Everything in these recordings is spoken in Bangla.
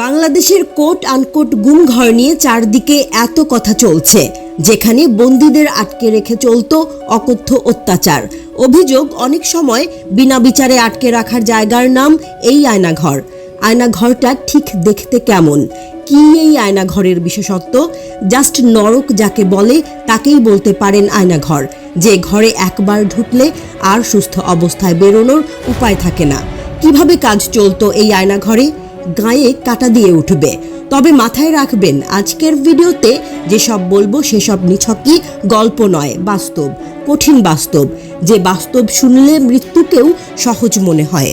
বাংলাদেশের কোট আনকোট গুম ঘর নিয়ে চারদিকে এত কথা চলছে, যেখানে বন্দীদের আটকে রেখে চলত অকথ্য অত্যাচার। অভিযোগ, অনেক সময় বিনা বিচারে আটকে রাখার জায়গার নাম এই আয়নাঘর। আয়নাঘরটা ঠিক দেখতে কেমন? কি এই আয়নাঘরের বিশেষত্ব? জাস্ট নরক যাকে বলে, তাকেই বলতে পারেন আয়নাঘর। যে ঘরে একবার ঢুকলে আর সুস্থ অবস্থায় বেরোনোর উপায় থাকে না। কীভাবে কাজ চলতো এই আয়নাঘরে? গায়ে কাটা দিয়ে উঠবে। তবে মাথায় রাখবেন, আজকের ভিডিওতে যেসব বলব সেসব নিছকই গল্প নয়, বাস্তব, কঠিন বাস্তব। যে বাস্তব শুনলে মৃত্যুকেও সহজ মনে হয়।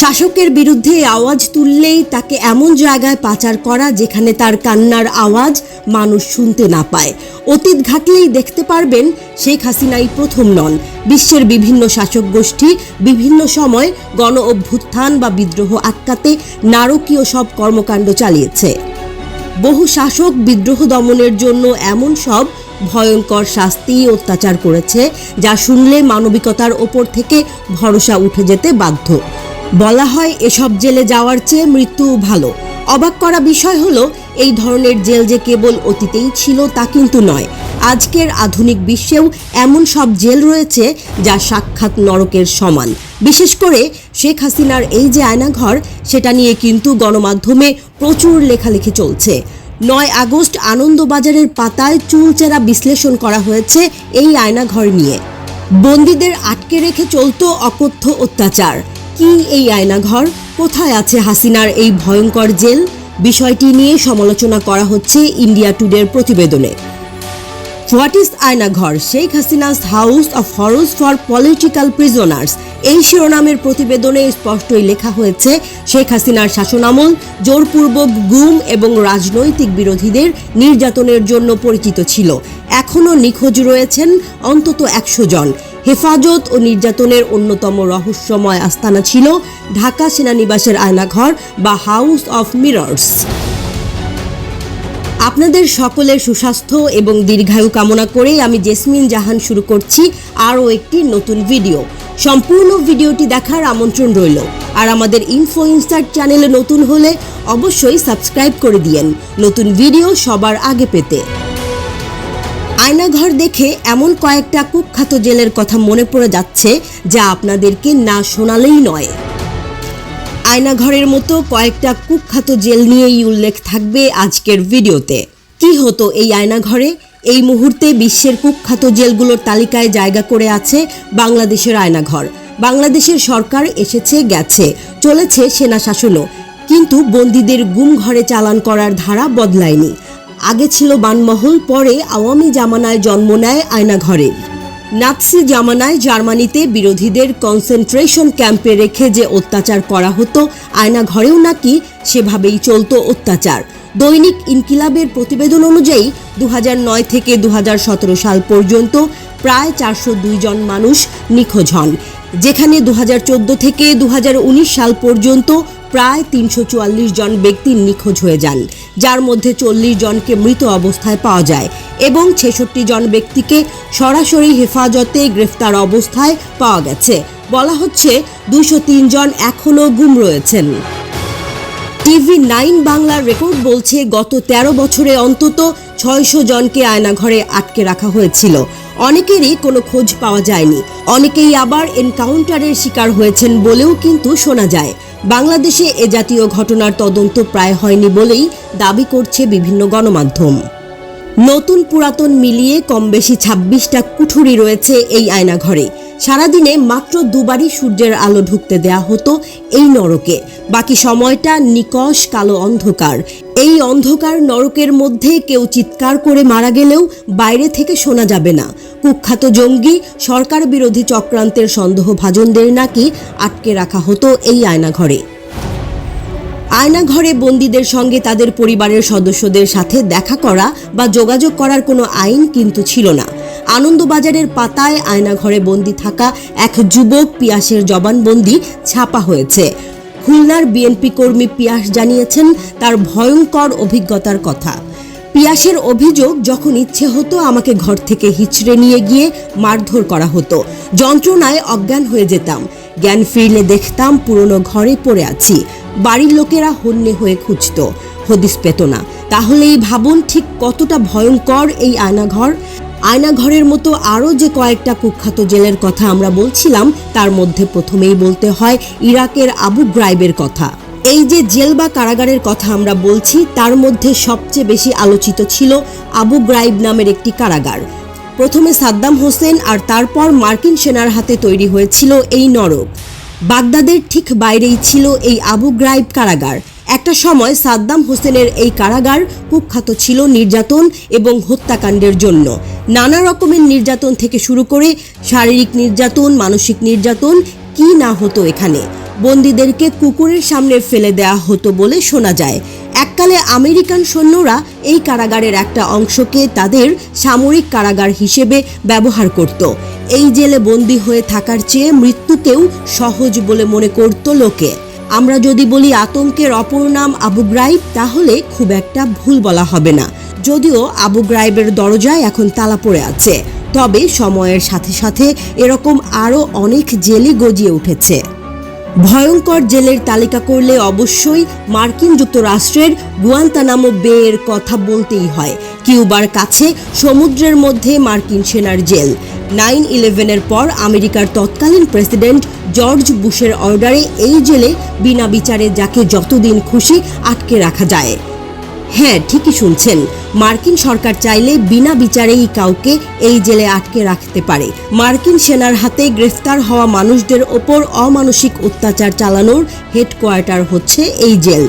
শাসকের বিরুদ্ধে আওয়াজ তুললেই তাকে এমন জায়গায় পাচার করা যেখানে তার কান্নার আওয়াজ মানুষ শুনতে না পায়। অতীত ঘাটলেই দেখতে পারবেন শেখ হাসিনাই প্রথম নন। বিশ্বের বিভিন্ন শাসক গোষ্ঠী বিভিন্ন সময় গণ অভ্যুত্থান বা বিদ্রোহ আটকাতে নারকীয় সব কর্মকাণ্ড চালিয়েছে। বহু শাসক বিদ্রোহ দমনের জন্য এমন সব ভয়ঙ্কর শাস্তি অত্যাচার করেছে, যা শুনলে মানবিকতার ওপর থেকে ভরসা উঠে যেতে বাধ্য। বলা হয় এসব জেলে যাওয়ার চেয়ে মৃত্যু ভালো। অবাক করা বিষয় হলো, এই ধরনের জেল যে কেবল অতীতেই ছিল তা কিন্তু নয়। আজকের আধুনিক বিশ্বেও এমন সব জেল রয়েছে যা সাক্ষাৎ নরকের সমান। বিশেষ করে শেখ হাসিনার এই যে আয়নাঘর, সেটা নিয়ে কিন্তু গণমাধ্যমে প্রচুর লেখালেখি চলছে। নয় আগস্ট আনন্দবাজারের পাতায় চুলচেরা বিশ্লেষণ করা হয়েছে এই আয়নাঘর নিয়ে। বন্দীদের আটকে রেখে চলত অকথ্য অত্যাচার। কি এই আয়নাঘর? কোথায় আছে হাসিনার এই ভয়ঙ্কর জেল? বিষয়টি নিয়ে সমালোচনা করা হচ্ছে ইন্ডিয়া টুডের প্রতিবেদনে। What is Aynaghar? Sheikh Hasina's house of horrors for political prisoners এই শিরোনামের প্রতিবেদনে স্পষ্টই লেখা হয়েছে, শেখ হাসিনার শাসনামল জোরপূর্বক গুম এবং রাজনৈতিক বিরোধীদের নির্যাতনের জন্য পরিচিত ছিল। এখনও নিখোঁজ রয়েছেন অন্তত একশো জন। হেফাজত ও নির্যাতনের অন্যতম রহস্যময় আস্তানা ছিল ঢাকা সেনানিবাসের আয়নাঘর বা হাউস অফ মিরর্স। আপনাদের সকলের সুস্বাস্থ্য এবং দীর্ঘায়ু কামনা করে আমি জেসমিন জাহান শুরু করছি আরও একটি নতুন ভিডিও। সম্পূর্ণ ভিডিওটি দেখার আমন্ত্রণ রইল। আর আমাদের ইনফো ইনস্টার্ট চ্যানেলে নতুন হলে অবশ্যই সাবস্ক্রাইব করে দিয়েন। নতুন ভিডিও সবার আগে পেতে। আয়নাঘর দেখে এমন কয়েকটা কুখ্যাত জেলের কথা মনে পড়ে যাচ্ছে, যা আপনাদেরকে না শোনালেই নয়। আয়নাঘরের মতো কয়েকটা কুখ্যাত জেল নিয়েই উল্লেখ থাকবে আজকের ভিডিওতে। কি হতো এই আয়নাঘরে? এই মুহূর্তে বিশ্বের কুখ্যাত জেলগুলোর তালিকায় জায়গা করে আছে বাংলাদেশের আয়নাঘর। বাংলাদেশের সরকার এসেছে, গেছে, চলেছে সেনা শাসনও কিন্তু বন্দীদের গুম ঘরে চালান করার ধারা বদলায়নি। আগে ছিল বানমহল, পরে আওয়ামী জামানায় জন্ম নেয় আয়নাঘরের নাৎসি জামানায় জার্মানিতে বিরোধীদের কনসেন্ট্রেশন ক্যাম্পে রেখে যে অত্যাচার করা হতো, আয়নাঘরেও নাকি সেভাবেই চলতো অত্যাচার। দৈনিক ইনকিলাবের প্রতিবেদন অনুযায়ী দু হাজার নয় থেকে দু হাজার সতেরো সাল পর্যন্ত প্রায় চারশো জন মানুষ নিখোঁজ হন। যেখানে দু হাজার চোদ্দ থেকে দু হাজার উনিশ সাল পর্যন্ত প্রায় তিনশো চুয়াল্লিশ জন ব্যক্তি নিখোঁজ হয়ে যান, যার মধ্যে চল্লিশ জনকে মৃত অবস্থায় পাওয়া যায় এবং ছেষট্টি জন ব্যক্তিকে সরাসরি হেফাজতে গ্রেফতার অবস্থায় পাওয়া গেছে। বলা হচ্ছে দুশো জন এখনও গুম রয়েছেন। টিভি নাইন বাংলার রেকর্ড বলছে, গত ১৩ বছরে অন্তত ছয়শো জনকে আয়নাঘরে আটকে রাখা হয়েছিল। অনেকেরই কোনো খোঁজ পাওয়া যায়নি। অনেকেই আবার এনকাউন্টারের শিকার হয়েছেন বলেও কিন্তু শোনা যায়। বাংলাদেশে এ জাতীয় ঘটনার তদন্ত প্রায় হয়নি বলেই দাবি করছে বিভিন্ন গণমাধ্যম। নতুন পুরাতন মিলিয়ে কম বেশি ছাব্বিশটা কুঠুরি রয়েছে এই আয়নাঘরে। সারাদিনে মাত্র দুবারই সূর্যের আলো ঢুকতে দেয়া হতো এই নরকে। বাকি সময়টা নিকশ কালো অন্ধকার। এই অন্ধকার নরকের মধ্যে কেউ চিৎকার করে মারা গেলেও বাইরে থেকে শোনা যাবে না। কুখ্যাত জঙ্গি সরকার বিরোধী চক্রান্তের সন্দেহভাজনদের নাকি আটকে রাখা হতো এই আয়নাঘরে। আয়নাঘরে বন্দীদের সঙ্গে তাদের পরিবারের সদস্যদের সাথে দেখা করা বা যোগাযোগ করার কোনো আইন কিন্তু ছিল না। আনন্দবাজারের পাতায় আয়নাঘরে বন্দি থাকা এক যুবক পিয়াসের জবানবন্দি ছাপা হয়েছে। খুলনার বিএনপি কর্মী পিয়াস জানিয়েছেন, তার ভয়ঙ্কর অভিজ্ঞতার কথা। পিয়াসের অভিযোগ, যখন ইচ্ছে হতো আমাকে ঘর থেকে হিচড়ে নিয়ে গিয়ে মারধর করা হতো। যন্ত্রণায় অজ্ঞান হয়ে যেতাম। জ্ঞান ফিরলে দেখতাম পুরনো ঘরে পড়ে আছি। বাড়ির লোকেরা হন্যে হয়ে খুঁজত। হদিস পেত না। তাহলেই ভাবুন ঠিক কতটা ভয়ঙ্কর এই আয়নাঘর। আয়নাঘরের মতো আরও যে কয়েকটা কুখ্যাত জেলের কথা আমরা বলছিলাম, তার মধ্যে প্রথমেই বলতে হয় ইরাকের আবু গ্রাইবের কথা। এই যে জেল বা কারাগারের কথা আমরা বলছি, তার মধ্যে সবচেয়ে বেশি আলোচিত ছিল আবু গ্রাইব নামের একটি কারাগার। প্রথমে সাদ্দাম হোসেন আর তারপর মার্কিন সেনার হাতে তৈরি হয়েছিল এই নরক। বাগদাদের ঠিক বাইরেই ছিল এই আবু গ্রাইব কারাগার। একটা সময় সাদ্দাম হোসেনের এই কারাগার কুখ্যাত ছিল নির্যাতন এবং হত্যাকাণ্ডের জন্য। নানা রকমের নির্যাতন থেকে শুরু করে শারীরিক নির্যাতন, মানসিক নির্যাতন, কি না হতো এখানে? বন্দীদেরকে কুকুরের সামনে ফেলে দেয়া হতো বলে শোনা যায়। এককালে আমেরিকান সৈন্যরা এই কারাগারের একটা অংশকে তাদের সামরিক কারাগার হিসেবে ব্যবহার করত। এই জেলে বন্দী হয়ে থাকার চেয়ে মৃত্যুকেও সহজ বলে মনে করত লোকে। আমরা যদি বলি আতঙ্কের অপর নাম আবু গ্রাইব, তাহলে খুব একটা ভুল বলা হবে না। যদিও আবু গ্রাইবের দরজায় এখন তালা পড়ে আছে। তবে সময়ের সাথে সাথে এরকম আরও অনেক জেলই গজিয়ে উঠেছে। ভয়ঙ্কর জেলের তালিকা করলে অবশ্যই মার্কিন যুক্তরাষ্ট্রের গুয়ান্তানামো বে এর কথা বলতেই হয়। কিউবার কাছে সমুদ্রের মধ্যে মার্কিন সেনার জেল। নাইন ইলেভেনের পর আমেরিকার তৎকালীন প্রেসিডেন্ট জর্জ বুশের অর্ডারে এই জেলে বিনা বিচারে যাকে যতদিন খুশি আটকে রাখা যায়। হ্যাঁ ঠিকই শুনছেন। মার্কিন সরকার চাইলে বিনা বিচারেই কাউকে এই জেলে আটকে রাখতে পারে। মার্কিন সেনার হাতে গ্রেফতার হওয়া মানুষদের ওপর অমানসিক অত্যাচার চালানোর হেডকোয়ার্টার হচ্ছে এই জেল।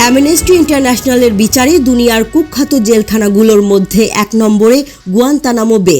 অ্যামনেস্টি ইন্টারন্যাশনালের বিচারে দুনিয়ার কুখ্যাত জেলখানাগুলোর মধ্যে এক নম্বরে গুয়ান্তানামো বে।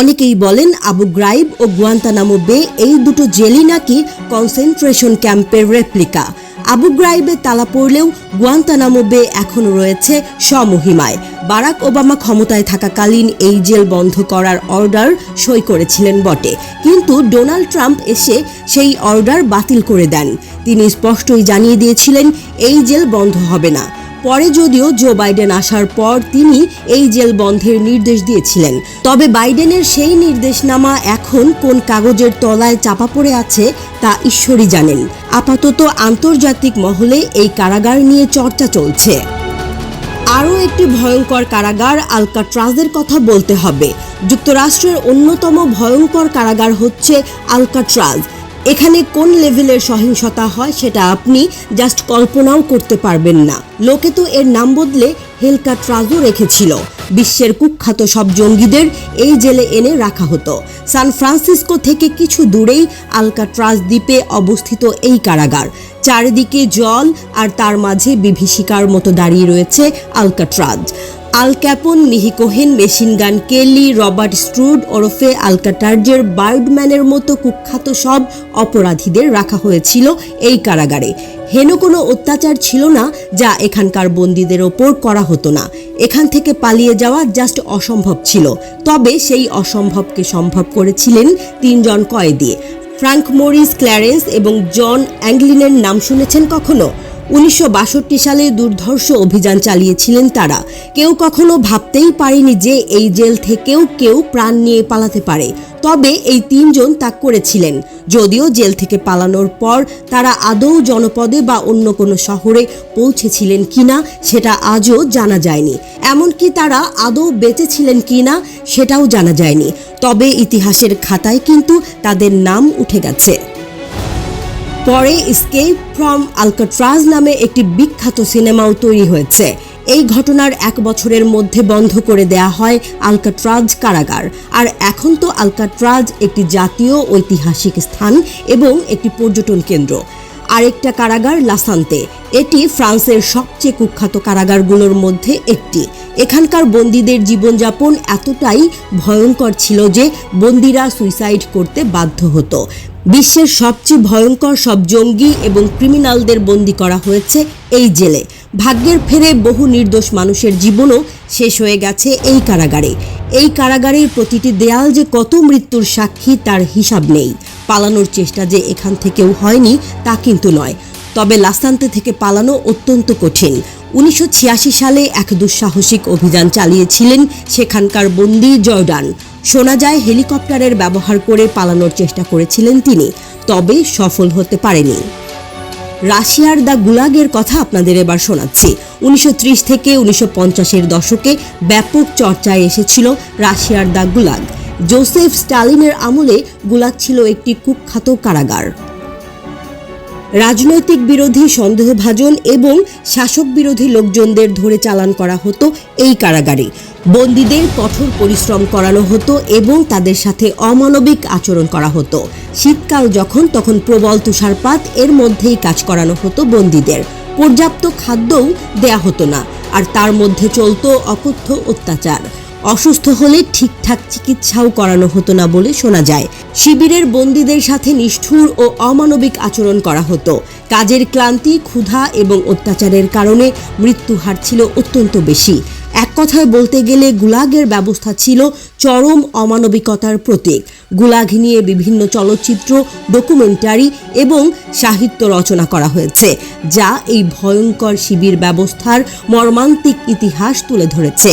অনেকেই বলেন আবু গ্রাইব ও গুয়ান্তানামো বে এই দুটো জেলই নাকি কনসেন্ট্রেশন ক্যাম্পের রেপ্লিকা। আবু গ্রাইবে তালা পড়লেও গুয়ান্তানামো বে এখনও রয়েছে স্বমহিমায়। বারাক ওবামা ক্ষমতায় থাকাকালীন এই জেল বন্ধ করার অর্ডার সই করেছিলেন বটে। কিন্তু ডোনাল্ড ট্রাম্প এসে সেই অর্ডার বাতিল করে দেন। তিনি স্পষ্টই জানিয়ে দিয়েছিলেন, এই জেল বন্ধ হবে না। পরে যদিও জো বাইডেন আসার পর তিনি এই জেল বন্ধের নির্দেশ দিয়েছিলেন। তবে বাইডেনের সেই নির্দেশনামা এখন কোন কাগজের তলায় চাপা পড়ে আছে তা ঈশ্বরই জানেন। আপাতত আন্তর্জাতিক মহলে এই কারাগার নিয়ে চর্চা চলছে। আরও একটি ভয়ঙ্কর কারাগার আলকাট্রাজের কথা বলতে হবে। যুক্তরাষ্ট্রের অন্যতম ভয়ঙ্কর কারাগার হচ্ছে আলকাট্রাজ। এখানে কোন লেভেলের সহিংসতা হয় সেটা আপনি জাস্ট কল্পনাও করতে পারবেন না। লোকে তো এর নাম বদলে হেলকা ট্রাজও রেখেছিল। বিশ্বের কুখ্যাত সব জঙ্গিদের এই জেলে এনে রাখা হতো। সান ফ্রান্সিসকো থেকে কিছু দূরেই আলকাট্রাজ দ্বীপে অবস্থিত এই কারাগার। চারিদিকে জল আর তার মাঝে বিভীষিকার মতো দাঁড়িয়ে রয়েছে Alcatraz. Al Capone Mickey Cohen machine gun Kelly, Robert Stroud, ওরফে আলকাটার্জের বার্ডম্যানের মতো কুখ্যাত সব অপরাধীদের রাখা হয়েছিল এই কারাগারে। হেন কোনো অত্যাচার ছিল না যা এখানকার বন্দীদের ওপর করা হতো না। এখান থেকে পালিয়ে যাওয়া জাস্ট অসম্ভব ছিল। তবে সেই অসম্ভবকে সম্ভব করেছিলেন তিনজন কয়েদি। ফ্রাঙ্ক মরিস, ক্ল্যারেন্স এবং জন অ্যাংলিনের নাম শুনেছেন কখনো? উনিশশো বাষট্টি সালে দুর্ধর্ষ অভিযান চালিয়েছিলেন তারা। কেউ কখনো ভাবতেই পারেনি যে এই জেল থেকেও কেউ প্রাণ নিয়ে পালাতে পারে। তবে এই তিনজন তা করেছিলেন। যদিও জেল থেকে পালানোর পর তারা আদৌ জনপদে বা অন্য কোনো শহরে পৌঁছেছিলেন কিনা, সেটা আজও জানা যায়নি। এমনকি তারা আদৌ বেঁচেছিলেন কিনা, সেটাও জানা যায়নি। তবে ইতিহাসের খাতায় কিন্তু তাদের নাম উঠে গেছে। পরে স্কেপ ফ্রম আলকাট্রাজ নামে একটি বিখ্যাত সিনেমাও তৈরি হয়েছে। এই ঘটনার এক বছরের মধ্যে বন্ধ করে দেয়া হয় আলকাট্রাজ কারাগার। আর এখন তো আলকাট্রাজ একটি জাতীয় ঐতিহাসিক স্থান এবং একটি পর্যটন কেন্দ্র। আরেকটা কারাগার লাসান্তে। এটি ফ্রান্সের সবচেয়ে কুখ্যাত কারাগারগুলোর মধ্যে একটি। এখানকার বন্দীদের জীবনযাপন এতটাই ভয়ঙ্কর ছিল যে বন্দীরা সুইসাইড করতে বাধ্য হতো। বিশ্বের সবচেয়ে ভয়ঙ্কর সব জঙ্গি এবং ক্রিমিনালদের বন্দি করা হয়েছে এই জেলে। ভাগ্যের ফেরে বহু নির্দোষ মানুষের জীবনও শেষ হয়ে গেছে এই কারাগারে। এই কারাগারের প্রতিটি দেয়াল যে কত মৃত্যুর সাক্ষী তার হিসাব নেই। পালানোর চেষ্টা যে এখান থেকেও হয়নি তা কিন্তু নয়। তবে লাস্তান্তে থেকে পালানো অত্যন্ত কঠিন। উনিশশো ছিয়াশি সালে এক দুঃসাহসিক অভিযান চালিয়েছিলেন সেখানকার বন্দি জর্ডান। শোনা যায়, হেলিকপ্টারের ব্যবহার করে পালানোর চেষ্টা করেছিলেন তিনি, তবে সফল হতে পারেনি। রাশিয়ার দ্য গুলাগের কথা আপনাদের এবার শোনাচ্ছি। উনিশশো ত্রিশ থেকে উনিশশো দশকে ব্যাপক চর্চায় এসেছিল রাশিয়ার দ্য গুলাগ। জোসেফ স্টালিনের আমলে গুলাগ ছিল একটি কুখ্যাত কারাগার। রাজনৈতিক বিরোধী সন্দেহভাজন এবং শাসক বিরোধী লোকজনদের ধরে চালান করা হতো এই কারাগারে। বন্দীদের কঠোর পরিশ্রম করানো হতো এবং তাদের সাথে অমানবিক আচরণ করা হতো। শীতকাল যখন, তখন প্রবল তুষারপাত, এর মধ্যেই কাজ করানো হতো বন্দীদের। পর্যাপ্ত খাদ্যও দেয়া হতো না, আর তার মধ্যে চলতো অকথ্য অত্যাচার। অসুস্থ হলে ঠিকঠাক চিকিৎসাও করানো হতো না বলে শোনা যায়। শিবিরের বন্দীদের সাথে নিষ্ঠুর ও অমানবিক আচরণ করা হতো। কাজের ক্লান্তি, ক্ষুধা এবং অত্যাচারের কারণে মৃত্যু হার ছিল অত্যন্ত বেশি। এক কথায় বলতে গেলে গুলাগের ব্যবস্থা ছিল চরম অমানবিকতার প্রতীক। গুলাগ নিয়ে বিভিন্ন চলচ্চিত্র ডকুমেন্টারি এবং সাহিত্য রচনা করা হয়েছে, যা এই ভয়ঙ্কর শিবির ব্যবস্থার মর্মান্তিক ইতিহাস তুলে ধরেছে।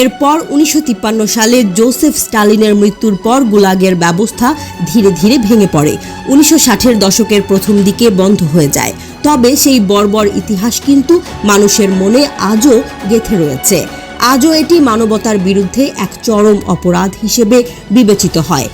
এরপর উনিশশো তিপ্পান্ন সালে জোসেফ স্টালিনের মৃত্যুর পর গুলাগের ব্যবস্থা ধীরে ধীরে ভেঙে পড়ে। উনিশশো ষাটের দশকের প্রথম দিকে বন্ধ হয়ে যায়। তবে সেই বর্বর ইতিহাস কিন্তু মানুষের মনে আজও গেঁথে রয়েছে। আজও এটি মানবতার বিরুদ্ধে এক চরম অপরাধ হিসেবে বিবেচিত হয়।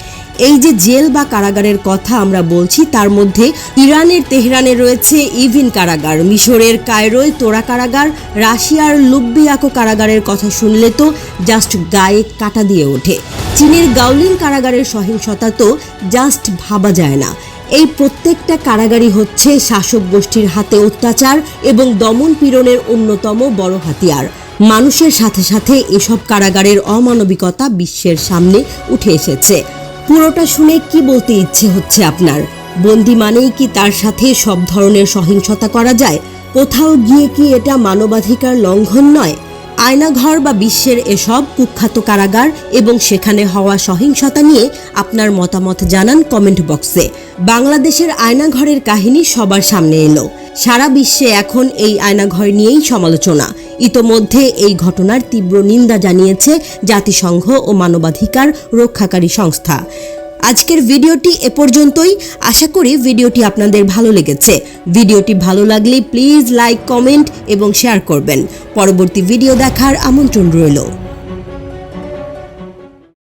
এই যে জেল বা কারাগারের কথা আমরা বলছি, তার মধ্যে ইরানের তেহরানে রয়েছে ইভিন কারাগার। মিশরের কায়রোয় তোরা কারাগার, রাশিয়ার লুব্বিয়াকো কারাগারের কথা শুনলে তো জাস্ট গায়ে কাটা দিয়ে ওঠে। চীনের গাউলিন কারাগারের সহিংসতা তো জাস্ট ভাবা যায় না। এই প্রত্যেকটা কারাগারই হচ্ছে শাসক গোষ্ঠীর হাতে অত্যাচার এবং দমন পীড়নের অন্যতম বড় হাতিয়ার। মানুষের সাথে সাথে এসব কারাগারের অমানবিকতা বিশ্বের সামনে উঠে এসেছে। পুরোটা শুনে কি বলতে ইচ্ছে হচ্ছে আপনার? বন্দি মানেই কি তার সাথে সব ধরনের সহিংসতা করা যায়? কোথাও গিয়ে কি এটা মানবাধিকার লঙ্ঘন নয়? আয়নাঘর বা বিশ্বের এসব কুখ্যাত কারাগার এবং সেখানে হওয়া সহিংসতা নিয়ে আপনার মতামত জানান কমেন্ট বক্সে। বাংলাদেশের আয়নাঘরের কাহিনী সবার সামনে এলো। সারা বিশ্বে এখন এই আয়নাঘর নিয়েই সমালোচনা। ইতোমধ্যে এই ঘটনার তীব্র নিন্দা জানিয়েছে জাতিসংঘ ও মানবাধিকার রক্ষাকারী সংস্থা। আজকের ভিডিওটি এ পর্যন্তই। আশা করি ভিডিওটি আপনাদের ভালো লেগেছে। ভিডিওটি ভালো লাগলে প্লিজ লাইক, কমেন্ট এবং শেয়ার করবেন। পরবর্তী ভিডিও দেখার আমন্ত্রণ রইল।